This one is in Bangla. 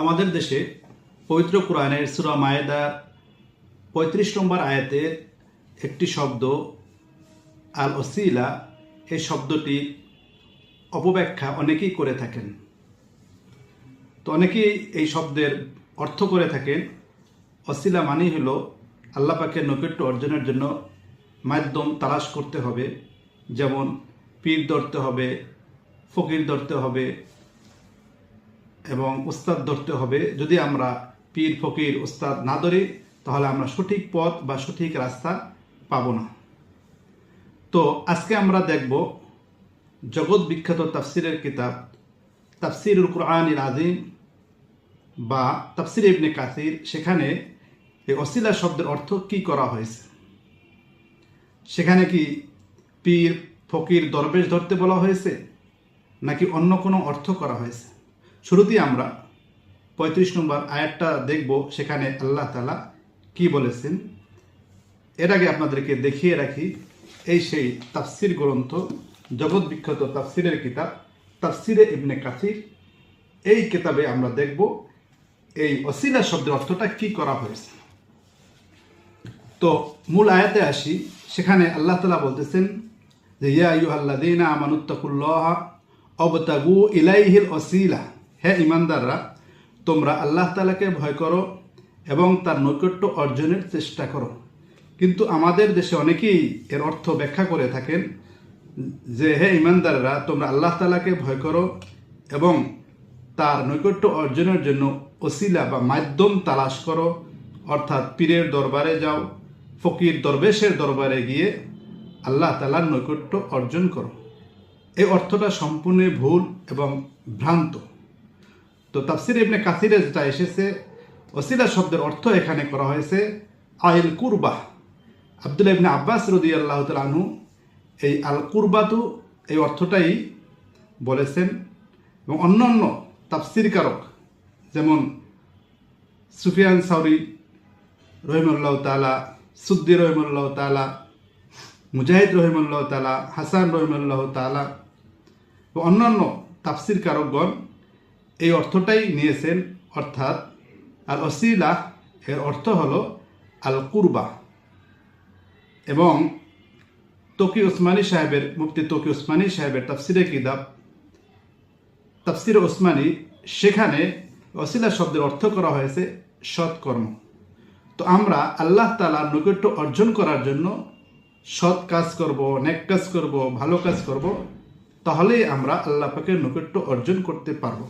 আমাদের দেশে পবিত্র কোরআনের সুরা মায়েদার পঁয়ত্রিশ নম্বর আয়াতের একটি শব্দ আল ওসিলা এই শব্দটি অপব্যাখ্যা অনেকেই করে থাকেন। তো অনেকেই এই শব্দের অর্থ করে থাকেন। অসিলা মানেই হলো আল্লাহ পাকের নৈকট্য অর্জনের জন্য মাধ্যম তালাশ করতে হবে। যেমন পীর ধরতে হবে, ফকির ধরতে হবে এবং উস্তাদ ধরতে হবে। যদি আমরা পীর, ফকির, উস্তাদ না ধরি, তাহলে আমরা সঠিক পথ বা সঠিক রাস্তা পাব না। তো আজকে আমরা দেখব জগৎ বিখ্যাত তাফসিরের কিতাব তাফসিরুল কুরআনিল আজিম বা তাফসির ইবনে কাসির। সেখানে এই অসিলা শব্দের অর্থ কি করা হয়েছে? সেখানে কি পীর, ফকির, দরবেশ ধরতে বলা হয়েছে? নাকি অন্য কোনো অর্থ করা হয়েছে? শুরুতেই আমরা পঁয়ত্রিশ নম্বর আয়াতটা দেখব, সেখানে আল্লাহ তালা কি বলেছেন? এর আগে আপনাদেরকে দেখিয়ে রাখি, এই সেই তাফসির গ্রন্থ, জগৎ বিখ্যাত তাফসিরের কিতাব, তাফসিরে ইবনে কাসির। এই কিতাবে আমরা দেখব, এই অসিলা শব্দের অর্থটা কি করা হয়েছে। তো মূল আয়াতে আসি, সেখানে আল্লাহ তালা বলতেছেন যে, ইয়া ইউ আল্লাদিনা আমানুত্তাকুল্লাহ অবতাগু ইলাইহিল অসিলা। হে ইমানদাররা, তোমরা আল্লাহ তালাকে ভয় করো এবং তার নৈকট্য অর্জনের চেষ্টা করো। কিন্তু আমাদের দেশে অনেকেই এর অর্থ ব্যাখ্যা করে থাকেন যে, হে ইমানদাররা, তোমরা আল্লাহ তালাকে ভয় করো এবং তার নৈকট্য অর্জনের জন্য ওসিলা বা মাধ্যম তালাশ করো। অর্থাৎ পীরের দরবারে যাও, ফকির দরবেশের দরবারে গিয়ে আল্লাহ তালার নৈকট্য অর্জন করো। এই অর্থটা সম্পূর্ণ ভুল এবং ভ্রান্ত। তো তাফসির ইবনে কাসিরে যেটা এসেছে, ওসিলা শব্দের অর্থ এখানে করা হয়েছে, আইল কুরবা আব্দুল ইবনে আব্বাস রদি আল্লাহ তালু এই আল কুরবাতু এই অর্থটাই বলেছেন। এবং অন্য অন্য তাফসির কারক, যেমন সুফিয়ান সাউরি রহিমুল্লাহ তালা সুদ্দি রহিমুল্লাহ তালা মুজাহিদ রহিমুল্লাহ তালা হাসান রহিমুল্লাহ তালা ও অন্যান্য তাফসির কারকগণ এই অর্থটাই নিয়েছেন, অর্থাৎ আল অসিলা এর অর্থ হল আল কুরবা। এবং তকি ওসমানী সাহেবের, মুফতি তকি ওসমানী সাহেবের তাফসিরে কিতাব, তাফসির ওসমানী, সেখানে অসিলা শব্দের অর্থ করা হয়েছে সৎকর্ম। তো আমরা আল্লাহ তালার নৈকট্য অর্জন করার জন্য সৎ কাজ করব, নেক কাজ করব, ভালো কাজ করব, তাহলেই আমরা আল্লাহ পাকের নৈকট্য অর্জন করতে পারব।